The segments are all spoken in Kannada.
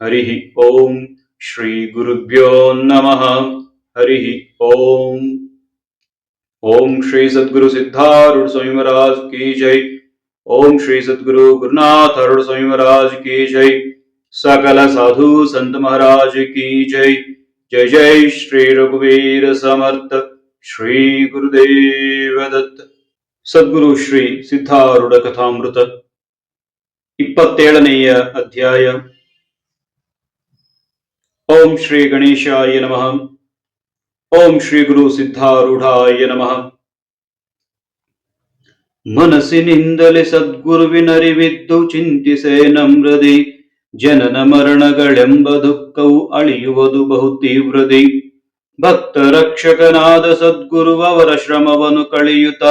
ತಸ್ಮೈ ಶ್ರೀ ಗುರುವೇ ನಮಃ ಹರಿ ಓಂ ಶ್ರೀ ಗುರುಭ್ಯೋ ನಮಃ ಹರಿ ಓಂ ಓಂ ಶ್ರೀ ಸದ್ಗುರು ಸಿದ್ಧಾರೂಢ ಸ್ವಾಮಿ ಮಹಾರಾಜ್ ಕಿ ಜೈ ಓಂ ಶ್ರೀ ಸದ್ಗುರು ಗುರುನಾಥ ಅರುಣ ಸ್ವಾಮಿ ಮಹಾರಾಜ್ ಕಿ ಜೈ ಸಕಲ ಸಾಧು ಸಂತ ಮಹಾರಾಜ್ ಕಿ ಜೈ ಜೈ ಜೈ ಶ್ರೀ ರಘುವೀರ ಸಮರ್ಥ ಶ್ರೀ ಗುರುದೇವ ದತ್ತ ಸದ್ಗುರು ಶ್ರೀ ಸಿದ್ಧಾರೂಢ ಕಥಾಮೃತ ಇಪ್ಪತ್ತೇಳನೆಯ ಅಧ್ಯಾಯ ಓಂ ಶ್ರೀ ಗಣೇಶಾಯ ನಮಃ. ಓಂ ಶ್ರೀ ಗುರು ಸಿದ್ಧಾರೂಢಾಯ ನಮಃ. ಮನಸ್ಸಿನಿಂದಲೇ ಸದ್ಗುರುವಿನರಿವಿದ್ದು ಚಿಂತಿಸೆ ನಮ್ರದಿ. ಜನನ ಮರಣಗಳೆಂಬ ದುಃಖವು ಅಳಿಯುವುದು ಬಹು ತೀವ್ರದಿ. ಭಕ್ತ ರಕ್ಷಕನಾದ ಸದ್ಗುರು ಅವರ ಶ್ರಮವನ್ನು ಕಳೆಯುತ್ತ,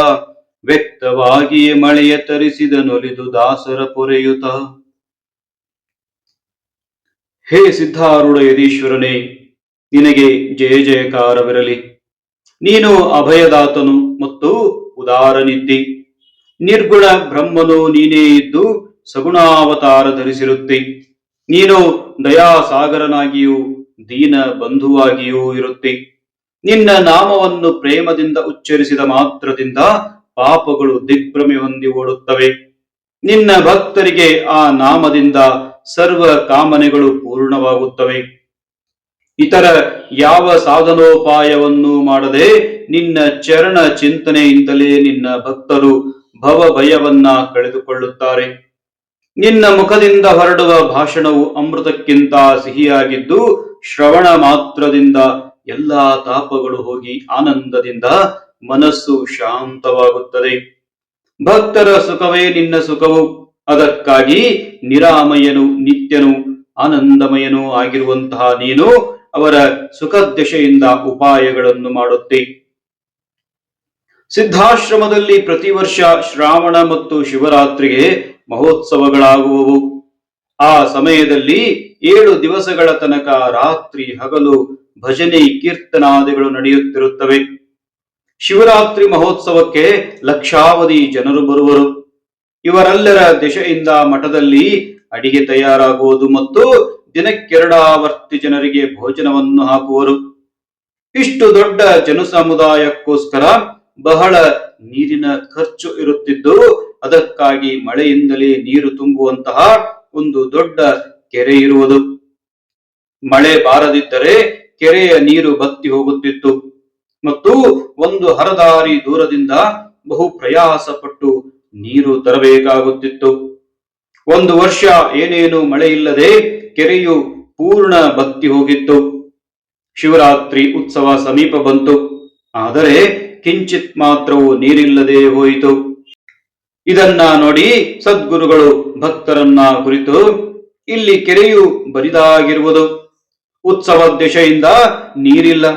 ವ್ಯಕ್ತವಾಗಿಯೇ ಮಳೆಯ ತರಿಸಿದ ನೊಲಿದು ದಾಸರ ಪೊರೆಯುತ್ತ. ಹೇ ಸಿದ್ಧಾರೂಢ ಯದೀಶ್ವರನೇ ನಿನಗೆ ಜಯ ಜಯಕಾರವಿರಲಿ. ನೀನು ಅಭಯದಾತನು ಮತ್ತು ಉದಾರನಿದ್ದಿ. ನಿರ್ಗುಣ ಬ್ರಹ್ಮನು ನೀನೇ ಇದ್ದು ಸಗುಣಾವತಾರ ಧರಿಸಿರುತ್ತಿ. ನೀನು ದಯಾಸಾಗರನಾಗಿಯೂ ದೀನ ಬಂಧುವಾಗಿಯೂ ಇರುತ್ತಿ. ನಿನ್ನ ನಾಮವನ್ನು ಪ್ರೇಮದಿಂದ ಉಚ್ಚರಿಸಿದ ಮಾತ್ರದಿಂದ ಪಾಪಗಳು ದಿಗ್ಭ್ರಮೆ ಹೊಂದಿ ಓಡುತ್ತವೆ. ನಿನ್ನ ಭಕ್ತರಿಗೆ ಆ ನಾಮದಿಂದ ಸರ್ವ ಕಾಮನೆಗಳು ಪೂರ್ಣವಾಗುತ್ತವೆ. ಇತರ ಯಾವ ಸಾಧನೋಪಾಯವನ್ನು ಮಾಡದೆ ನಿನ್ನ ಚರಣ ಚಿಂತನೆಯಿಂದಲೇ ನಿನ್ನ ಭಕ್ತರು ಭವ ಭಯವನ್ನ ಕಳೆದುಕೊಳ್ಳುತ್ತಾರೆ. ನಿನ್ನ ಮುಖದಿಂದ ಹೊರಡುವ ಭಾಷಣವು ಅಮೃತಕ್ಕಿಂತ ಸಿಹಿಯಾಗಿದ್ದು, ಶ್ರವಣ ಮಾತ್ರದಿಂದ ಎಲ್ಲಾ ತಾಪಗಳು ಹೋಗಿ ಆನಂದದಿಂದ ಮನಸ್ಸು ಶಾಂತವಾಗುತ್ತದೆ. ಭಕ್ತರ ಸುಖವೇ ನಿನ್ನ ಸುಖವು. ಅದಕ್ಕಾಗಿ ನಿರಾಮಯನು, ನಿತ್ಯನು, ಆನಂದಮಯನೂ ಆಗಿರುವಂತಹ ನೀನು ಅವರ ಸುಖದಶೆಯಿಂದ ಉಪಾಯಗಳನ್ನು ಮಾಡುತ್ತಿ. ಸಿದ್ಧಾಶ್ರಮದಲ್ಲಿ ಪ್ರತಿ ವರ್ಷ ಶ್ರಾವಣ ಮತ್ತು ಶಿವರಾತ್ರಿಗೆ ಮಹೋತ್ಸವಗಳಾಗುವವು. ಆ ಸಮಯದಲ್ಲಿ ಏಳು ದಿವಸಗಳ ತನಕ ರಾತ್ರಿ ಹಗಲು ಭಜನೆ, ಕೀರ್ತನಾದಿಗಳು ನಡೆಯುತ್ತಿರುತ್ತವೆ. ಶಿವರಾತ್ರಿ ಮಹೋತ್ಸವಕ್ಕೆ ಲಕ್ಷಾವಧಿ ಜನರು ಬರುವರು. ಇವರೆಲ್ಲರ ದಿಶೆಯಿಂದ ಮಠದಲ್ಲಿ ಅಡಿಗೆ ತಯಾರಾಗುವುದು ಮತ್ತು ದಿನಕ್ಕೆರಡಾವರ್ತಿ ಜನರಿಗೆ ಭೋಜನವನ್ನು ಹಾಕುವರು. ಇಷ್ಟು ದೊಡ್ಡ ಜನಸಮುದಾಯಕ್ಕೋಸ್ಕರ ಬಹಳ ನೀರಿನ ಖರ್ಚು ಇರುತ್ತಿದ್ದು, ಅದಕ್ಕಾಗಿ ಮಳೆಯಿಂದಲೇ ನೀರು ತುಂಬುವಂತಹ ಒಂದು ದೊಡ್ಡ ಕೆರೆ ಇರುವುದು. ಮಳೆ ಬಾರದಿದ್ದರೆ ಕೆರೆಯ ನೀರು ಬತ್ತಿ ಹೋಗುತ್ತಿತ್ತು. ಮತ್ತು ಒಂದು ಹರದಾರಿ ದೂರದಿಂದ ಬಹು ಪ್ರಯಾಸ ಪಟ್ಟು ನೀರು ತರಬೇಕಾಗುತ್ತಿತ್ತು. ಒಂದು ವರ್ಷ ಏನೇನು ಮಳೆ ಇಲ್ಲದೆ ಕೆರೆಯು ಪೂರ್ಣ ಬತ್ತಿ ಹೋಗಿತ್ತು. ಶಿವರಾತ್ರಿ ಉತ್ಸವ ಸಮೀಪ ಬಂತು. ಆದರೆ ಕಿಂಚಿತ್ ಮಾತ್ರವೂ ನೀರಿಲ್ಲದೆ ಹೋಯಿತು. ಇದನ್ನ ನೋಡಿ ಸದ್ಗುರುಗಳು ಭಕ್ತರನ್ನ ಕುರಿತು, ಇಲ್ಲಿ ಕೆರೆಯು ಬರಿದಾಗಿರುವುದು. ಉತ್ಸವ ದಿಶೆಯಿಂದ ನೀರಿಲ್ಲ.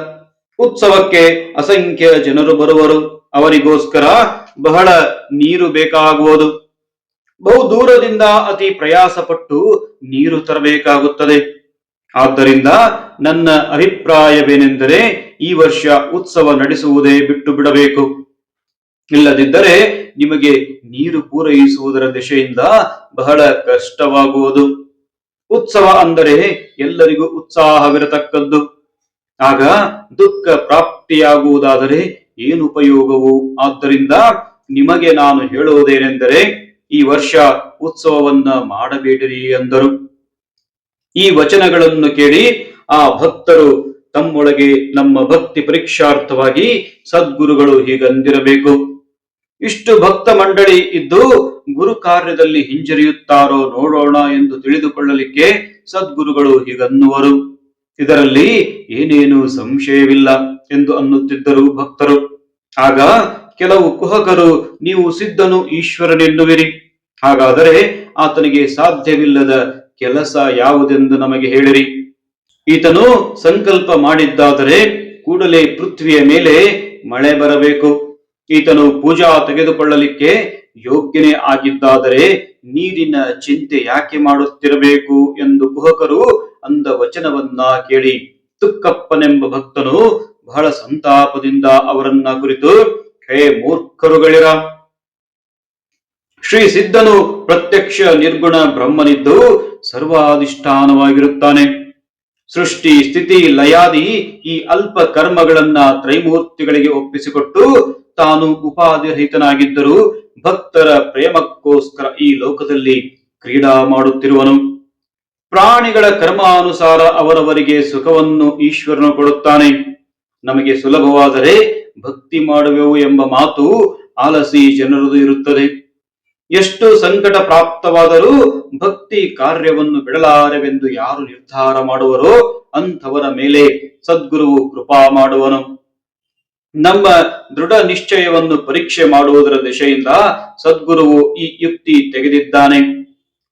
ಉತ್ಸವಕ್ಕೆ ಅಸಂಖ್ಯ ಜನರು ಬರುವರು. ಅವರಿಗೋಸ್ಕರ ಬಹಳ ನೀರು ಬೇಕಾಗುವುದು. ಬಹು ದೂರದಿಂದ ಅತಿ ಪ್ರಯಾಸಪಟ್ಟು ನೀರು ತರಬೇಕಾಗುತ್ತದೆ. ಆದ್ದರಿಂದ ನನ್ನ ಅಭಿಪ್ರಾಯವೇನೆಂದರೆ ಈ ವರ್ಷ ಉತ್ಸವ ನಡೆಸುವುದೇ ಬಿಟ್ಟು ಬಿಡಬೇಕು. ಇಲ್ಲದಿದ್ದರೆ ನಿಮಗೆ ನೀರು ಪೂರೈಸುವುದರ ದಿಶೆಯಿಂದ ಬಹಳ ಕಷ್ಟವಾಗುವುದು. ಉತ್ಸವ ಅಂದರೆ ಎಲ್ಲರಿಗೂ ಉತ್ಸಾಹವಿರತಕ್ಕದ್ದು. ಆಗ ದುಃಖ ಪ್ರಾಪ್ತಿಯಾಗುವುದಾದರೆ ಏನು ಉಪಯೋಗವು? ಆದ್ದರಿಂದ ನಿಮಗೆ ನಾನು ಹೇಳುವುದೇನೆಂದರೆ, ಈ ವರ್ಷ ಉತ್ಸವವನ್ನ ಮಾಡಬೇಡಿರಿ ಎಂದರು ಈ ವಚನಗಳನ್ನು ಕೇಳಿ ಆ ಭಕ್ತರು ತಮ್ಮೊಳಗೆ ನಮ್ಮ ಭಕ್ತಿ ಪರೀಕ್ಷಾರ್ಥವಾಗಿ ಸದ್ಗುರುಗಳು ಹೀಗಂದಿರಬೇಕು. ಇಷ್ಟು ಭಕ್ತ ಮಂಡಳಿ ಇದ್ದು ಗುರು ಕಾರ್ಯದಲ್ಲಿ ಹಿಂಜರಿಯುತ್ತಾರೋ ನೋಡೋಣ ಎಂದು ತಿಳಿದುಕೊಳ್ಳಲಿಕ್ಕೆ ಸದ್ಗುರುಗಳು ಹೀಗನ್ನುವರು. ಇದರಲ್ಲಿ ಏನೇನು ಸಂಶಯವಿಲ್ಲ. ಎಂದು ಅನ್ನುತ್ತಿದ್ದರು ಭಕ್ತರು. ಆಗ ಕೆಲವು ಕುಹಕರು, ನೀವು ಸಿದ್ಧನು ಈಶ್ವರನೆನ್ನುವಿರಿ. ಹಾಗಾದರೆ ಆತನಿಗೆ ಸಾಧ್ಯವಿಲ್ಲದ ಕೆಲಸ ಯಾವುದೆಂದು ನಮಗೆ ಹೇಳಿರಿ. ಈತನು ಸಂಕಲ್ಪ ಮಾಡಿದ್ದಾದರೆ ಕೂಡಲೇ ಪೃಥ್ವಿಯ ಮೇಲೆ ಮಳೆ ಬರಬೇಕು. ಈತನು ಪೂಜಾ ತೆಗೆದುಕೊಳ್ಳಲಿಕ್ಕೆ ಯೋಗ್ಯನೇ ಆಗಿದ್ದಾದರೆ ನೀರಿನ ಚಿಂತೆ ಯಾಕೆ ಮಾಡುತ್ತಿರಬೇಕು? ಎಂದು ಕುಹಕರು ಅಂದ ವಚನವನ್ನ ಕೇಳಿ, ತುಕ್ಕಪ್ಪನೆಂಬ ಭಕ್ತನು ಬಹಳ ಸಂತಾಪದಿಂದ ಅವರನ್ನ ಕುರಿತು, ಹೇ ಮೂರ್ಖರುಗಳಿರ! ಶ್ರೀ ಸಿದ್ಧನು ಪ್ರತ್ಯಕ್ಷ ನಿರ್ಗುಣ ಬ್ರಹ್ಮನಿದ್ದು ಸರ್ವಾಧಿಷ್ಠಾನವಾಗಿರುತ್ತಾನೆ. ಸೃಷ್ಟಿ, ಸ್ಥಿತಿ, ಲಯಾದಿ ಈ ಅಲ್ಪ ಕರ್ಮಗಳನ್ನ ತ್ರೈಮೂರ್ತಿಗಳಿಗೆ ಒಪ್ಪಿಸಿಕೊಟ್ಟು ತಾನು ಉಪಾಧಿರಹಿತನಾಗಿದ್ದರೂ ಭಕ್ತರ ಪ್ರೇಮಕ್ಕೋಸ್ಕರ ಈ ಲೋಕದಲ್ಲಿ ಕ್ರೀಡಾ ಮಾಡುತ್ತಿರುವನು. ಪ್ರಾಣಿಗಳ ಕರ್ಮಾನುಸಾರ ಅವರವರಿಗೆ ಸುಖವನ್ನು ಈಶ್ವರನು ಕೊಡುತ್ತಾನೆ. ನಮಗೆ ಸುಲಭವಾದರೆ ಭಕ್ತಿ ಮಾಡುವೆವು ಎಂಬ ಮಾತು ಆಲಸಿ ಜನರದು ಇರುತ್ತದೆ. ಎಷ್ಟು ಸಂಕಟ ಪ್ರಾಪ್ತವಾದರೂ ಭಕ್ತಿ ಕಾರ್ಯವನ್ನು ಬಿಡಲಾರೆವೆಂದು ಯಾರು ನಿರ್ಧಾರ ಮಾಡುವರೋ ಅಂಥವರ ಮೇಲೆ ಸದ್ಗುರುವು ಕೃಪಾ ಮಾಡುವನು. ನಮ್ಮ ದೃಢ ನಿಶ್ಚಯವನ್ನು ಪರೀಕ್ಷೆ ಮಾಡುವುದರ ದಿಶೆಯಿಂದ ಸದ್ಗುರುವು ಈ ಯುಕ್ತಿ ತೆಗೆದಿದ್ದಾನೆ.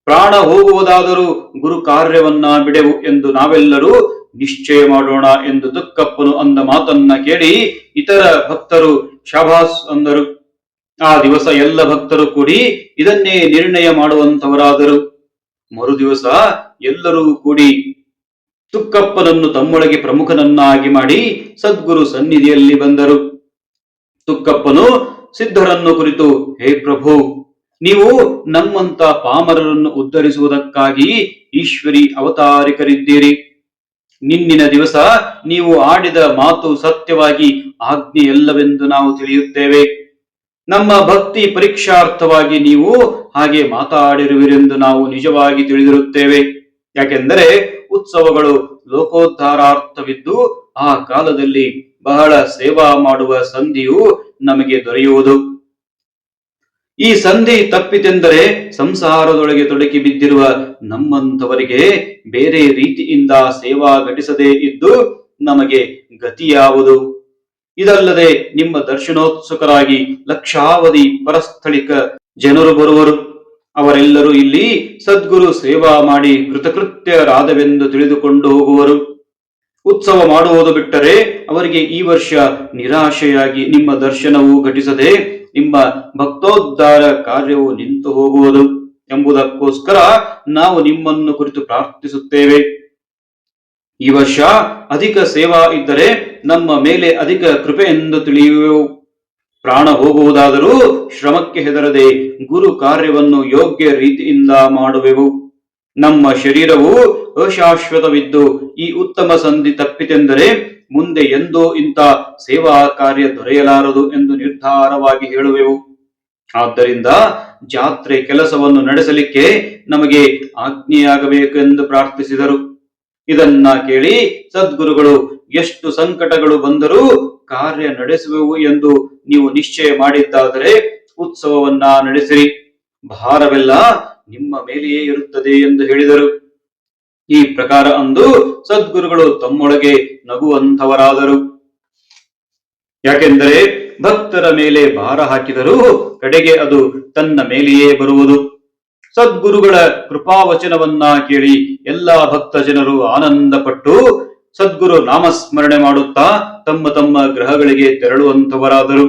ಪ್ರಾಣ ಹೋಗುವುದಾದರೂ ಗುರು ಕಾರ್ಯವನ್ನ ಬಿಡೆವು ಎಂದು ನಾವೆಲ್ಲರೂ ನಿಶ್ಚಯ ಮಾಡೋಣ ಎಂದು ತುಕ್ಕಪ್ಪನು ಅಂದ ಮಾತನ್ನ ಕೇಳಿ ಇತರ ಭಕ್ತರು ಶಭಾಸ್ ಅಂದರು. ಆ ದಿವಸ ಎಲ್ಲ ಭಕ್ತರು ಕೂಡಿ ಇದನ್ನೇ ನಿರ್ಣಯ ಮಾಡುವಂತವರಾದರು ಮರುದಿವಸ ಎಲ್ಲರೂ ಕೂಡಿ ತುಕ್ಕಪ್ಪನನ್ನು ತಮ್ಮೊಳಗೆ ಪ್ರಮುಖನನ್ನಾಗಿ ಮಾಡಿ ಸದ್ಗುರು ಸನ್ನಿಧಿಯಲ್ಲಿ ಬಂದರು. ತುಕ್ಕಪ್ಪನು ಸಿದ್ಧರನ್ನು ಕುರಿತು, ಹೇ ಪ್ರಭು, ನೀವು ನಮ್ಮಂತ ಪಾಮರರನ್ನು ಉದ್ಧರಿಸುವುದಕ್ಕಾಗಿ ಈಶ್ವರಿ ಅವತಾರಿಕರಿದ್ದೀರಿ. ನಿನ್ನಿನ ದಿವಸ ನೀವು ಆಡಿದ ಮಾತು ಸತ್ಯವಾಗಿ ಆಜ್ಞೆಯಲ್ಲವೆಂದು ನಾವು ತಿಳಿಯುತ್ತೇವೆ. ನಮ್ಮ ಭಕ್ತಿ ಪರೀಕ್ಷಾರ್ಥವಾಗಿ ನೀವು ಹಾಗೆ ಮಾತಾಡಿರುವಿರೆಂದು ನಾವು ನಿಜವಾಗಿ ತಿಳಿದಿರುತ್ತೇವೆ. ಯಾಕೆಂದರೆ ಉತ್ಸವಗಳು ಲೋಕೋದ್ಧಾರಾರ್ಥವಿದ್ದು ಆ ಕಾಲದಲ್ಲಿ ಬಹಳ ಸೇವಾ ಮಾಡುವ ಸಂಧಿಯು ನಮಗೆ ದೊರೆಯುವುದು. ಈ ಸಂಧಿ ತಪ್ಪಿತೆಂದರೆ ಸಂಸಾರದೊಳಗೆ ತೊಡಗಿ ಬಿದ್ದಿರುವ ನಮ್ಮಂಥವರಿಗೆ ಬೇರೆ ರೀತಿಯಿಂದ ಸೇವಾ ಘಟಿಸದೇ ಇದ್ದು ನಮಗೆ ಗತಿಯಾವುದು. ಇದಲ್ಲದೆ ನಿಮ್ಮ ದರ್ಶನೋತ್ಸುಕರಾಗಿ ಲಕ್ಷಾವಧಿ ಪರಸ್ಥಳಿಕ ಜನರು ಬರುವರು. ಅವರೆಲ್ಲರೂ ಇಲ್ಲಿ ಸದ್ಗುರು ಸೇವಾ ಮಾಡಿ ಕೃತಕೃತ್ಯರಾದವೆಂದು ತಿಳಿದುಕೊಂಡು ಹೋಗುವರು. ಉತ್ಸವ ಮಾಡುವುದು ಬಿಟ್ಟರೆ ಅವರಿಗೆ ಈ ವರ್ಷ ನಿರಾಶೆಯಾಗಿ ನಿಮ್ಮ ದರ್ಶನವು ಘಟಿಸದೆ ನಿಮ್ಮ ಭಕ್ತೋದ್ಧಾರ ಕಾರ್ಯವು ನಿಂತು ಹೋಗುವುದು. ಎಂಬುದಕ್ಕೋಸ್ಕರ ನಾವು ನಿಮ್ಮನ್ನು ಕುರಿತು ಪ್ರಾರ್ಥಿಸುತ್ತೇವೆ. ಈ ವರ್ಷ ಅಧಿಕ ಸೇವಾ ಇದ್ದರೆ ನಮ್ಮ ಮೇಲೆ ಅಧಿಕ ಕೃಪೆ ಎಂದು ತಿಳಿಯುವೆವು. ಪ್ರಾಣ ಹೋಗುವುದಾದರೂ ಶ್ರಮಕ್ಕೆ ಹೆದರದೆ ಗುರು ಕಾರ್ಯವನ್ನು ಯೋಗ್ಯ ರೀತಿಯಿಂದ ಮಾಡುವೆವು. ನಮ್ಮ ಶರೀರವು ಅಶಾಶ್ವತವಿದ್ದು ಈ ಉತ್ತಮ ಸಂಧಿ ತಪ್ಪಿತೆಂದರೆ ಮುಂದೆ ಎಂದೋ ಇಂಥ ಸೇವಾ ಕಾರ್ಯ ದೊರೆಯಲಾರದು ಎಂದು ನಿರ್ಧಾರವಾಗಿ ಹೇಳುವೆವು. ಆದ್ದರಿಂದ ಜಾತ್ರೆ ಕೆಲಸವನ್ನು ನಡೆಸಲಿಕ್ಕೆ ನಮಗೆ ಆಜ್ಞೆಯಾಗಬೇಕೆಂದು ಪ್ರಾರ್ಥಿಸಿದರು. ಇದನ್ನ ಕೇಳಿ ಸದ್ಗುರುಗಳು ಎಷ್ಟು ಸಂಕಟಗಳು ಬಂದರೂ ಕಾರ್ಯ ನಡೆಸುವೆವು ಎಂದು ನೀವು ನಿಶ್ಚಯ ಮಾಡಿದ್ದಾದರೆ ಉತ್ಸವವನ್ನ ನಡೆಸಿರಿ. ಭಾರವೆಲ್ಲ ನಿಮ್ಮ ಮೇಲೆಯೇ ಇರುತ್ತದೆ ಎಂದು ಹೇಳಿದರು. ಈ ಪ್ರಕಾರ ಅಂದು ಸದ್ಗುರುಗಳು ತಮ್ಮೊಳಗೆ ನಗುವಂಥವರಾದರು. ಯಾಕೆಂದರೆ ಭಕ್ತರ ಮೇಲೆ ಭಾರ ಹಾಕಿದರೂ ಕಡೆಗೆ ಅದು ತನ್ನ ಮೇಲೆಯೇ ಬರುವುದು. ಸದ್ಗುರುಗಳ ಕೃಪಾವಚನವನ್ನ ಕೇಳಿ ಎಲ್ಲಾ ಭಕ್ತ ಜನರು ಆನಂದಪಟ್ಟು ಸದ್ಗುರು ನಾಮಸ್ಮರಣೆ ಮಾಡುತ್ತಾ ತಮ್ಮ ತಮ್ಮ ಗ್ರಹಗಳಿಗೆ ತೆರಳುವಂತವರಾದರು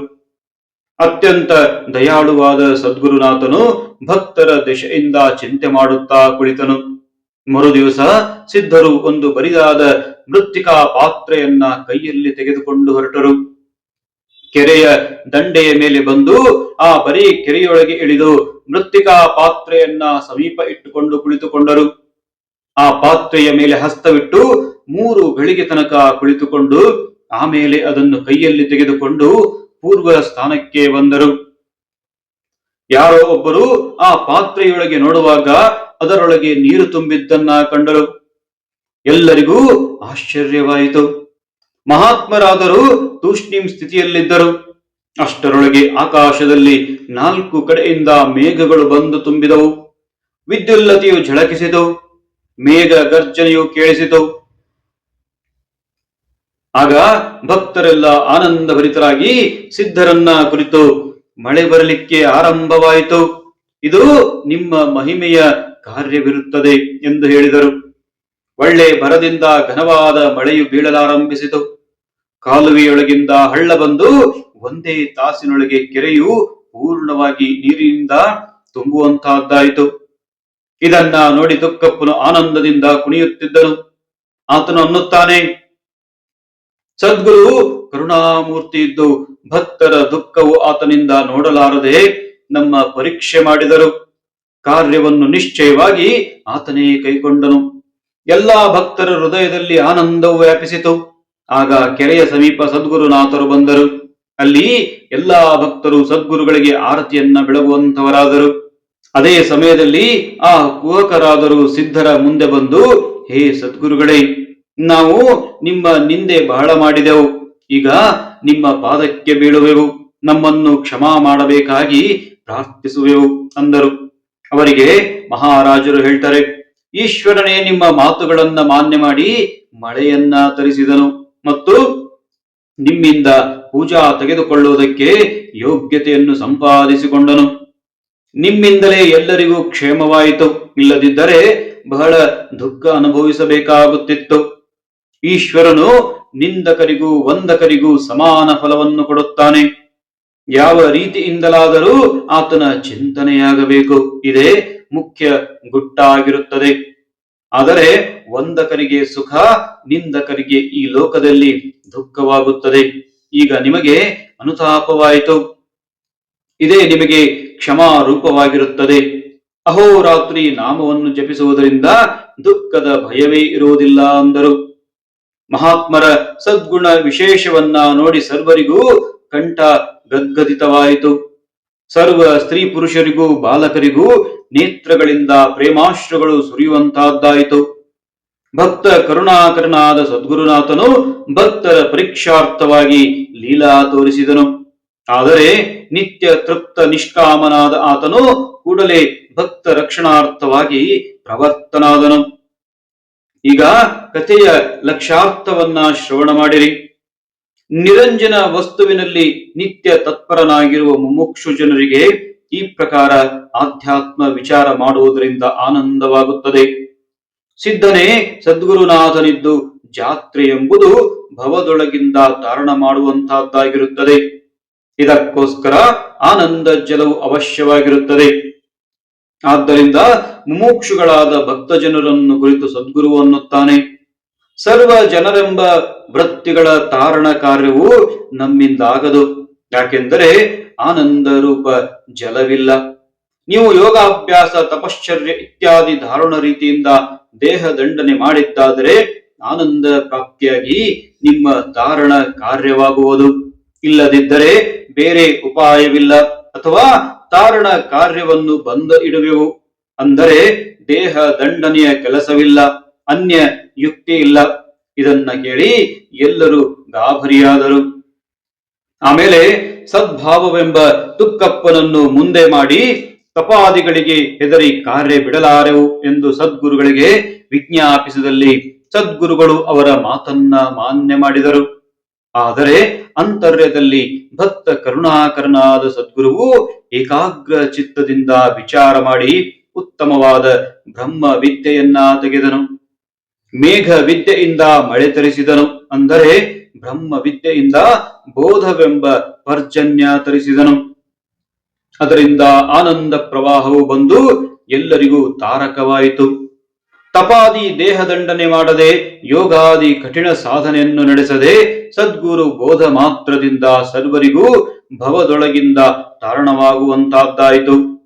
ಅತ್ಯಂತ ದಯಾಳುವಾದ ಸದ್ಗುರುನಾಥನು ಭಕ್ತರ ದಿಶೆಯಿಂದ ಚಿಂತೆ ಮಾಡುತ್ತಾ ಕುಳಿತನು. ಮರುದಿವಸ ಸಿದ್ಧರು ಒಂದು ಬರಿದಾದ ಮೃತ್ತಿಕಾ ಪಾತ್ರೆಯನ್ನ ಕೈಯಲ್ಲಿ ತೆಗೆದುಕೊಂಡು ಹೊರಟರು. ಕೆರೆಯ ದಂಡೆಯ ಮೇಲೆ ಬಂದು ಆ ಬರೀ ಕೆರೆಯೊಳಗೆ ಇಳಿದು ಮೃತ್ತಿಕಾ ಪಾತ್ರೆಯನ್ನ ಸಮೀಪ ಇಟ್ಟುಕೊಂಡು ಕುಳಿತುಕೊಂಡರು. ಆ ಪಾತ್ರೆಯ ಮೇಲೆ ಹಸ್ತವಿಟ್ಟು ಮೂರು ಗಳಿಗೆ ತನಕ ಕುಳಿತುಕೊಂಡು ಆಮೇಲೆ ಅದನ್ನು ಕೈಯಲ್ಲಿ ತೆಗೆದುಕೊಂಡು ಪೂರ್ವ ಸ್ಥಾನಕ್ಕೆ ಬಂದರು. ಯಾರೋ ಒಬ್ಬರು ಆ ಪಾತ್ರೆಯೊಳಗೆ ನೋಡುವಾಗ ಅದರೊಳಗೆ ನೀರು ತುಂಬಿದ್ದನ್ನ ಕಂಡರು. ಎಲ್ಲರಿಗೂ ಆಶ್ಚರ್ಯವಾಯಿತು. ಮಹಾತ್ಮರಾದರೂ ತೂಷ್ಣೀಂ ಸ್ಥಿತಿಯಲ್ಲಿದ್ದರು. ಅಷ್ಟರೊಳಗೆ ಆಕಾಶದಲ್ಲಿ ನಾಲ್ಕು ಕಡೆಯಿಂದ ಮೇಘಗಳು ಬಂದು ತುಂಬಿದವು. ವಿದ್ಯುಲ್ಲತೆಯು ಝಳಕಿಸಿತು. ಮೇಘ ಗರ್ಜನೆಯು ಕೇಳಿಸಿತು. ಆಗ ಭಕ್ತರೆಲ್ಲ ಆನಂದ ಭರಿತರಾಗಿ ಸಿದ್ಧರನ್ನ ಕುರಿತು ಮಳೆ ಬರಲಿಕ್ಕೆ ಆರಂಭವಾಯಿತು. ಇದು ನಿಮ್ಮ ಮಹಿಮೆಯ ಕಾರ್ಯವಿರುತ್ತದೆ ಎಂದು ಹೇಳಿದರು. ಒಳ್ಳೆ ಬರದಿಂದ ಘನವಾದ ಮಳೆಯು ಬೀಳಲಾರಂಭಿಸಿತು. ಕಾಲುವೆಯೊಳಗಿಂದ ಹಳ್ಳ ಬಂದು ಒಂದೇ ತಾಸಿನೊಳಗೆ ಕೆರೆಯು ಪೂರ್ಣವಾಗಿ ನೀರಿನಿಂದ ತುಂಬುವಂತಹದ್ದಾಯಿತು. ಇದನ್ನ ನೋಡಿ ದುಃಖಪ್ಪನು ಆನಂದದಿಂದ ಕುಣಿಯುತ್ತಿದ್ದನು. ಆತನು ಅನ್ನುತ್ತಾನೆ, ಸದ್ಗುರು, ಕರುಣಾಮೂರ್ತಿ ಇದ್ದು ಭಕ್ತರ ದುಃಖವು ಆತನಿಂದ ನೋಡಲಾರದೆ ನಮ್ಮ ಪರೀಕ್ಷೆ ಮಾಡಿದರು. ಕಾರ್ಯವನ್ನು ನಿಶ್ಚಯವಾಗಿ ಆತನೇ ಕೈಗೊಂಡನು. ಎಲ್ಲಾ ಭಕ್ತರ ಹೃದಯದಲ್ಲಿ ಆನಂದವು ವ್ಯಾಪಿಸಿತು. ಆಗ ಕೆರೆಯ ಸಮೀಪ ಸದ್ಗುರುನಾಥರು ಬಂದರು. ಅಲ್ಲಿ ಎಲ್ಲಾ ಭಕ್ತರು ಸದ್ಗುರುಗಳಿಗೆ ಆರತಿಯನ್ನ ಬೆಳಗುವಂತವರಾದರು. ಅದೇ ಸಮಯದಲ್ಲಿ ಆ ಕುಹಕರಾದರು ಸಿದ್ಧರ ಮುಂದೆ ಬಂದು, ಹೇ ಸದ್ಗುರುಗಳೇ, ನಾವು ನಿಮ್ಮ ನಿಂದೆ ಬಹಳ ಮಾಡಿದೆವು. ಈಗ ನಿಮ್ಮ ಪಾದಕ್ಕೆ ಬೀಳುವೆವು. ನಮ್ಮನ್ನು ಕ್ಷಮಾ ಮಾಡಬೇಕಾಗಿ ಪ್ರಾರ್ಥಿಸುವೆವು, ಅಂದರು. ಅವರಿಗೆ ಮಹಾರಾಜರು ಹೇಳ್ತಾರೆ, ಈಶ್ವರನೇ ನಿಮ್ಮ ಮಾತುಗಳನ್ನ ಮಾನ್ಯ ಮಾಡಿ ಮಳೆಯನ್ನ ತರಿಸಿದನು ಮತ್ತು ನಿಮ್ಮಿಂದ ಪೂಜಾ ತೆಗೆದುಕೊಳ್ಳುವುದಕ್ಕೆ ಯೋಗ್ಯತೆಯನ್ನು ಸಂಪಾದಿಸಿಕೊಂಡನು. ನಿಮ್ಮಿಂದಲೇ ಎಲ್ಲರಿಗೂ ಕ್ಷೇಮವಾಯಿತು. ಇಲ್ಲದಿದ್ದರೆ ಬಹಳ ದುಃಖ ಅನುಭವಿಸಬೇಕಾಗುತ್ತಿತ್ತು. ಈಶ್ವರನು ನಿಂದಕರಿಗೂ ವಂದಕರಿಗೂ ಸಮಾನ ಫಲವನ್ನು ಕೊಡುತ್ತಾನೆ. ಯಾವ ರೀತಿಯಿಂದಲಾದರೂ ಆತನ ಚಿಂತನೆಯಾಗಬೇಕು. ಇದೇ ಮುಖ್ಯ ಗುಟ್ಟಾಗಿರುತ್ತದೆ. ಆದರೆ ವಂದಕರಿಗೆ ಸುಖ, ನಿಂದಕರಿಗೆ ಈ ಲೋಕದಲ್ಲಿ ದುಃಖವಾಗುತ್ತದೆ. ಈಗ ನಿಮಗೆ ಅನುತಾಪವಾಯಿತು. ಇದೇ ನಿಮಗೆ ಕ್ಷಮಾರೂಪವಾಗಿರುತ್ತದೆ. ಅಹೋರಾತ್ರಿ ನಾಮವನ್ನು ಜಪಿಸುವುದರಿಂದ ದುಃಖದ ಭಯವೇ ಇರುವುದಿಲ್ಲ ಅಂದರು. ಮಹಾತ್ಮರ ಸದ್ಗುಣ ವಿಶೇಷವನ್ನ ನೋಡಿ ಸರ್ವರಿಗೂ ಕಂಠ ಗದ್ಗದಿತವಾಯಿತು. ಸರ್ವ ಸ್ತ್ರೀ ಪುರುಷರಿಗೂ ಬಾಲಕರಿಗೂ ನೇತ್ರಗಳಿಂದ ಪ್ರೇಮಾಶ್ರುಗಳು ಸುರಿಯುವಂತಹದ್ದಾಯಿತು. ಭಕ್ತ ಕರುಣಾಕರನಾದ ಸದ್ಗುರುನಾಥನು ಭಕ್ತರ ಪರೀಕ್ಷಾರ್ಥವಾಗಿ ಲೀಲಾ ತೋರಿಸಿದನು. ಆದರೆ ನಿತ್ಯ ತೃಪ್ತ ನಿಷ್ಕಾಮನಾದ ಆತನು ಕೂಡಲೇ ಭಕ್ತ ರಕ್ಷಣಾರ್ಥವಾಗಿ ಪ್ರವರ್ತನಾದನು. ಈಗ ಕಥೆಯ ಲಕ್ಷಾರ್ಥವನ್ನ ಶ್ರವಣ ಮಾಡಿರಿ. ನಿರಂಜನ ವಸ್ತುವಿನಲ್ಲಿ ನಿತ್ಯ ತತ್ಪರನಾಗಿರುವ ಮುಮುಕ್ಷು ಜನರಿಗೆ ಈ ಪ್ರಕಾರ ಆಧ್ಯಾತ್ಮ ವಿಚಾರ ಮಾಡುವುದರಿಂದ ಆನಂದವಾಗುತ್ತದೆ. ಸಿದ್ಧನೇ ಸದ್ಗುರುನಾಥನಿದ್ದು ಜಾತ್ರೆ ಎಂಬುದು ಭವದೊಳಗಿಂದ ಧಾರಣ ಮಾಡುವಂತಹದ್ದಾಗಿರುತ್ತದೆ. ಇದಕ್ಕೋಸ್ಕರ ಆನಂದ ಜಲವು ಅವಶ್ಯವಾಗಿರುತ್ತದೆ. ಆದ್ದರಿಂದ ಮುಮುಕ್ಷುಗಳಾದ ಭಕ್ತ ಜನರನ್ನು ಕುರಿತು ಸದ್ಗುರು ಅನ್ನುತ್ತಾನೆ. ಸರ್ವ ಜನರೆಂಬ ವೃತ್ತಿಗಳ ತಾರಣ ಕಾರ್ಯವು ನಮ್ಮಿಂದಾಗದು. ಯಾಕೆಂದರೆ ಆನಂದ ರೂಪ ಜಲವಿಲ್ಲ. ನೀವು ಯೋಗಾಭ್ಯಾಸ, ತಪಶ್ಚರ್ಯ ಇತ್ಯಾದಿ ಧಾರುಣ ರೀತಿಯಿಂದ ದೇಹ ದಂಡನೆ ಮಾಡಿದ್ದಾದರೆ ಆನಂದ ಪ್ರಾಪ್ತಿಯಾಗಿ ನಿಮ್ಮ ತಾರಣ ಕಾರ್ಯವಾಗುವುದು. ಇಲ್ಲದಿದ್ದರೆ ಬೇರೆ ಉಪಾಯವಿಲ್ಲ ಅಥವಾ ತಾರಣ ಕಾರ್ಯವನ್ನು ಬಂದ ಇಡುವೆವು. ಅಂದರೆ ದೇಹ ದಂಡನೆಯ ಕೆಲಸವಿಲ್ಲ. ಅನ್ಯ ಯುಕ್ತಿ ಇಲ್ಲ. ಇದನ್ನ ಕೇಳಿ ಎಲ್ಲರೂ ಗಾಭರಿಯಾದರು ಆಮೇಲೆ ಸದ್ಭಾವವೆಂಬ ತುಕ್ಕಪ್ಪನನ್ನು ಮುಂದೆ ಮಾಡಿ ತಪಾದಿಗಳಿಗೆ ಹೆದರಿ ಕಾರ್ಯ ಬಿಡಲಾರೆವು ಎಂದು ಸದ್ಗುರುಗಳಿಗೆ ವಿಜ್ಞಾಪಿಸಿದಲ್ಲಿ ಸದ್ಗುರುಗಳು ಅವರ ಮಾತನ್ನ ಮಾನ್ಯ ಮಾಡಿದರು. ಆದರೆ ಅಂತರ್ಯದಲ್ಲಿ ಭಕ್ತ ಕರುಣಾಕರನಾದ ಸದ್ಗುರುವು ಏಕಾಗ್ರ ಚಿತ್ತದಿಂದ ವಿಚಾರ ಮಾಡಿ ಉತ್ತಮವಾದ ಬ್ರಹ್ಮ ವಿದ್ಯೆಯನ್ನ ತೆಗೆದನು. ಮೇಘ ವಿದ್ಯೆಯಿಂದ ಮಳೆ ತರಿಸಿದನು. ಅಂದರೆ ಬ್ರಹ್ಮ ವಿದ್ಯೆಯಿಂದ ಬೋಧವೆಂಬ ಪರ್ಜನ್ಯ ತರಿಸಿದನು. ಅದರಿಂದ ಆನಂದ ಪ್ರವಾಹವು ಬಂದು ಎಲ್ಲರಿಗೂ ತಾರಕವಾಯಿತು. ತಪಾದಿ ದೇಹದಂಡನೆ ಮಾಡದೆ ಯೋಗಾದಿ ಕಠಿಣ ಸಾಧನೆಯನ್ನು ನಡೆಸದೆ ಸದ್ಗುರು ಬೋಧ ಮಾತ್ರದಿಂದ ಸರ್ವರಿಗೂ ಭವದೊಳಗಿಂದ ತಾರಣವಾಗುವಂತಹದ್ದಾಯಿತು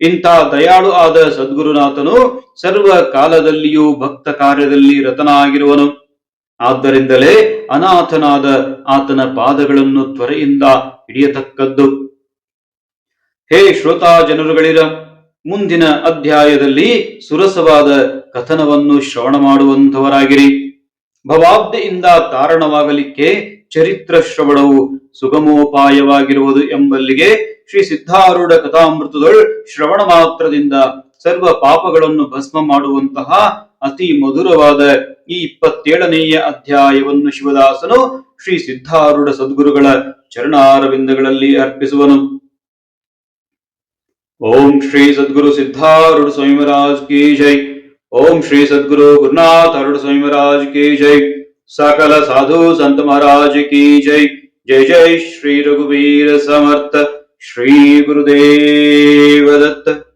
ಇಂಥ ದಯಾಳು ಆದ ಸದ್ಗುರುನಾಥನು ಸರ್ವ ಕಾಲದಲ್ಲಿಯೂ ಭಕ್ತ ಕಾರ್ಯದಲ್ಲಿ ರತನಾಗಿರುವನು. ಆದ್ದರಿಂದಲೇ ಅನಾಥನಾದ ಆತನ ಪಾದಗಳನ್ನು ತ್ವರೆಯಿಂದ ಹಿಡಿಯತಕ್ಕದ್ದು. ಹೇ ಶ್ರೋತಾ ಜನರುಗಳಿರ, ಮುಂದಿನ ಅಧ್ಯಾಯದಲ್ಲಿ ಸುರಸವಾದ ಕಥನವನ್ನು ಶ್ರವಣ ಮಾಡುವಂಥವರಾಗಿರಿ. ಭವಾಬ್ದೆಯಿಂದ ತಾರಣವಾಗಲಿಕ್ಕೆ ಚರಿತ್ರ ಶ್ರವಣವು ಸುಗಮೋಪಾಯವಾಗಿರುವುದು ಎಂಬಲ್ಲಿಗೆ ಶ್ರೀ ಸಿದ್ಧಾರೂಢ ಕಥಾಮೃತದೊಳ್ ಶ್ರವಣ ಮಾತ್ರದಿಂದ ಸರ್ವ ಪಾಪಗಳನ್ನು ಭಸ್ಮ ಮಾಡುವಂತಹ ಅತಿ ಮಧುರವಾದ ಈ ಇಪ್ಪತ್ತೇಳನೆಯ ಅಧ್ಯಾಯವನ್ನು ಶಿವದಾಸನು ಶ್ರೀ ಸಿದ್ಧಾರೂಢ ಸದ್ಗುರುಗಳ ಚರಣಾರವಿಂದಗಳಲ್ಲಿ ಅರ್ಪಿಸುವನು. ಓಂ ಶ್ರೀ ಸದ್ಗುರು ಸಿದ್ಧಾರೂಢ ಸ್ವಾಮಿರಾಜ್ ಕಿ ಜೈ. ಓಂ ಶ್ರೀ ಸದ್ಗುರು ಗುರುನಾಥ ಅರುಡ ಸ್ವಾಮಿರಾಜ್ ಜೈ. ಸಕಲ ಸಾಧು ಸಂತ ಮಹಾರಾಜ ಜೈ. ಜೈ ಜೈ ಶ್ರೀ ರಘುವೀರ ಸಮರ್ಥ. श्रीगुरुदेवदत्त।